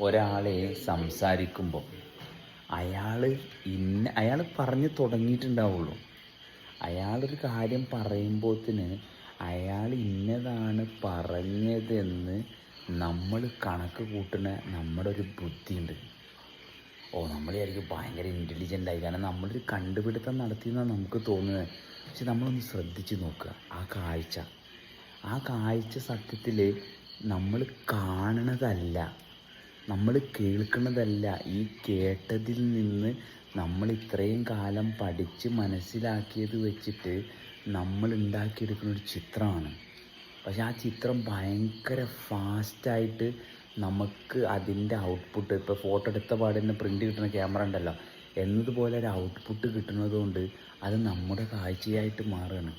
ഒരാളെ സംസാരിക്കുമ്പോൾ അയാൾ ഇന്ന അയാൾ പറഞ്ഞു തുടങ്ങിയിട്ടുണ്ടാവുള്ളൂ. അയാളൊരു കാര്യം പറയുമ്പോഴത്തിന് അയാൾ ഇന്നതാണ് പറഞ്ഞതെന്ന് നമ്മൾ കണക്ക് കൂട്ടുന്ന നമ്മുടെ ഒരു ബുദ്ധിയുണ്ട്. ഓ നമ്മൾ വിചാരിക്കും ഭയങ്കര ഇന്റലിജന്റ് ആയി. കാരണം നമ്മളൊരു കണ്ടുപിടുത്തം നടത്തിയെന്നാണ് നമുക്ക് തോന്നുന്നത് പക്ഷെ നമ്മളൊന്ന് ശ്രദ്ധിച്ച് നോക്കുക. ആ കാഴ്ച. ആ കാഴ്ച സത്യത്തിൽ നമ്മൾ കാണണതല്ല നമ്മൾ കേൾക്കുന്നതല്ല ഈ കേട്ടതിൽ നിന്ന് നമ്മൾ ഇത്രയും കാലം പഠിച്ച് മനസ്സിലാക്കിയത് വെച്ചിട്ട് നമ്മൾ ഉണ്ടാക്കിയെടുക്കുന്ന ഒരു ചിത്രമാണ്. പക്ഷെ ആ ചിത്രം ഭയങ്കര ഫാസ്റ്റായിട്ട് നമുക്ക് അതിന്റെ ഔട്ട്പുട്ട് ഇപ്പോൾ ഫോട്ടോ എടുത്ത പാടിന് പ്രിന്റ് കിട്ടുന്ന ക്യാമറ ഉണ്ടല്ലോ. എന്നതുപോലെ ഒരു ഔട്ട്പുട്ട് കിട്ടുന്നത് കൊണ്ട് അത് നമ്മുടെ കാഴ്ചയായിട്ട് മാറുകയാണ്.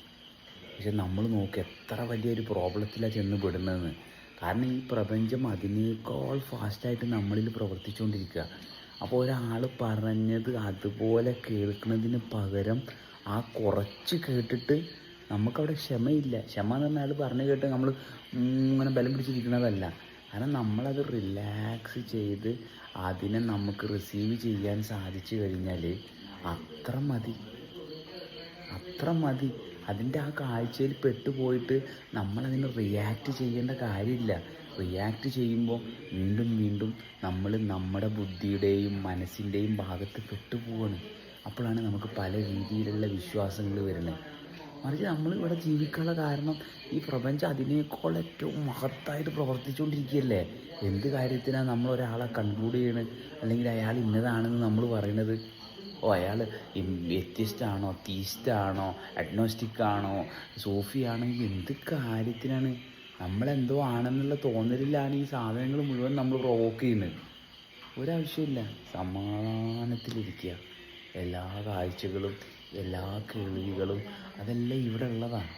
പക്ഷെ നമ്മൾ നോക്കി എത്ര വലിയൊരു പ്രോബ്ലത്തിലാണ് ചെന്ന് പെടുന്നതെന്ന്. കാരണം ഈ പ്രപഞ്ചം അതിനേക്കാൾ ഫാസ്റ്റായിട്ട് നമ്മളിൽ പ്രവർത്തിച്ചുകൊണ്ടിരിക്കുക. അപ്പോൾ ഒരാൾ പറഞ്ഞത് അതുപോലെ കേൾക്കുന്നതിന് പകരം ആ കുറച്ച് കേട്ടിട്ട് നമുക്കവിടെ ക്ഷമയില്ല. ക്ഷമ എന്ന് പറഞ്ഞാൽ പറഞ്ഞു കേട്ട് നമ്മൾ ഇങ്ങനെ ബലം പിടിച്ചിരിക്കുന്നതല്ല കാരണം നമ്മളത് റിലാക്സ് ചെയ്ത് അതിനെ നമുക്ക് റിസീവ് ചെയ്യാൻ സാധിച്ചു കഴിഞ്ഞാൽ അത്ര മതി. അത്ര മതി. അതിന്റെ ആ കാഴ്ചയിൽ പെട്ടുപോയിട്ട് നമ്മളതിന് റിയാക്റ്റ് ചെയ്യേണ്ട കാര്യമില്ല. റിയാക്റ്റ് ചെയ്യുമ്പോൾ വീണ്ടും വീണ്ടും നമ്മൾ നമ്മുടെ ബുദ്ധിയുടെയും മനസ്സിന്റെയും ഭാഗത്ത് പെട്ടുപോവാണ്. അപ്പോഴാണ് നമുക്ക് പല രീതിയിലുള്ള വിശ്വാസങ്ങൾ വരുന്നത്. മറിച്ച് നമ്മൾ ഇവിടെ ജീവിക്കാനുള്ള കാരണം ഈ പ്രപഞ്ചം അതിനേക്കാൾ ഏറ്റവും മഹത്തായിട്ട് പ്രവർത്തിച്ചുകൊണ്ടിരിക്കുകയല്ലേ? എന്ത് കാര്യത്തിനാണ് നമ്മൾ ഒരാളെ കൺക്ലൂഡ് ചെയ്യണത്? അല്ലെങ്കിൽ അയാൾ ഇന്നതാണെന്ന് നമ്മൾ പറയണത് ഓ അയാൾ വ്യത്യസ്തമാണോ തീസ്റ്റാണോ അഗ്നോസ്റ്റിക് ആണോ സൂഫിയാണോ എന്ത് കാര്യത്തിനാണ്? നമ്മളെന്തോ ആണെന്നുള്ള തോന്നലിലാണ് ഈ സാധനങ്ങൾ മുഴുവൻ നമ്മൾ പ്രൊവോക്ക് ചെയ്യുന്നത്. ഒരാവശ്യമില്ല. സമാധാനത്തിലിരിക്കുക. എല്ലാ കാഴ്ചകളും എല്ലാ കേൾവികളും അതെല്ലാം ഇവിടെ ഉള്ളതാണ്.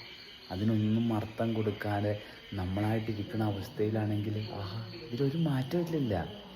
അതിനൊന്നും അർത്ഥം കൊടുക്കാതെ നമ്മളായിട്ടിരിക്കുന്ന അവസ്ഥയിലാണെങ്കിൽ ആഹാ ഇതിലൊരു മാറ്റമില്ലല്ല.